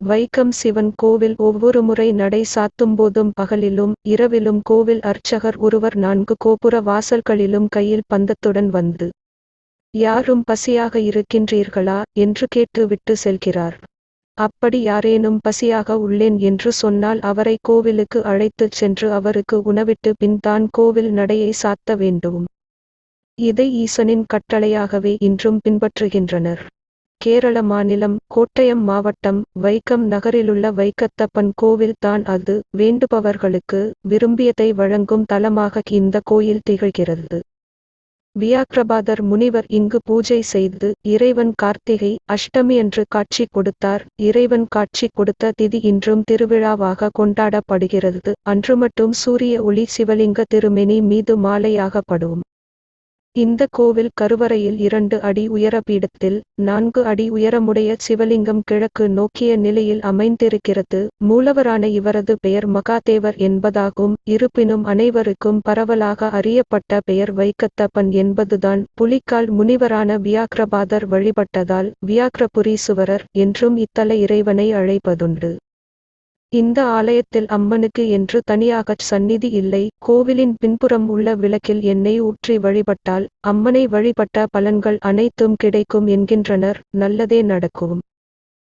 வைக்கம் சிவன் கோவில் ஒவ்வொரு முறை நடை சாத்தும்போதும் பகலிலும் இரவிலும் கோவில் அர்ச்சகர் ஒருவர் நான்கு கோபுர வாசல்களிலும் கையில் பந்தத்துடன் வந்து யாரும் பசியாக இருக்கின்றீர்களா? என்று கேட்டு விட்டு செல்கிறார். அப்படி யாரேனும் பசியாக உள்ளேன் என்று சொன்னால் அவரை கோவிலுக்கு அழைத்துச் சென்று அவருக்கு உணவிட்டு பின் தான் கோவில் நடையை சாத்த வேண்டும். இதை ஈசனின் கட்டளையாகவே இன்றும் பின்பற்றுகின்றனர். கேரள மாநிலம் கோட்டயம் மாவட்டம் வைக்கம் நகரிலுள்ள வைக்கத்தப்பன் கோவில் தான் அது. வேண்டுபவர்களுக்கு விரும்பியதை வழங்கும் தலமாக இந்த கோயில் திகழ்கிறது. வியாக்கிரபாதர் முனிவர் இங்கு பூஜை செய்து இறைவன் கார்த்திகை அஷ்டமி என்று காட்சி கொடுத்தார். இறைவன் காட்சி கொடுத்த திதி இன்றும் திருவிழாவாக கொண்டாடப்படுகிறது. அன்று மட்டும் சூரிய ஒளி சிவலிங்க திருமெனி மீது மாலையாகப்படும். இந்த கோவில் கருவறையில் இரண்டு அடி உயர பீடத்தில் நான்கு அடி உயரமுடைய சிவலிங்கம் கிழக்கு நோக்கிய நிலையில் அமைந்திருக்கிறது. மூலவரான இவரது பெயர் மகாதேவர் என்பதாகும். இருப்பினும் அனைவருக்கும் பரவலாக அறியப்பட்ட பெயர் வைக்கத்தப்பன் என்பதுதான். புலிக்கால் முனிவரான வியாக்கிரபாதர் வழிபட்டதால் வியாக்கிரபுரீசுவரர் என்றும் இத்தல இறைவனை அழைப்பதுண்டு. இந்த ஆலயத்தில் அம்மனுக்கு என்று தனியாகச் சந்நிதி இல்லை. கோவிலின் பின்புறம் உள்ள விளக்கில் எண்ணெய் ஊற்றி வழிபட்டால் அம்மனை வழிபட்ட பலன்கள் அனைத்தும் கிடைக்கும் என்கின்றனர். நல்லதே நடக்கும்.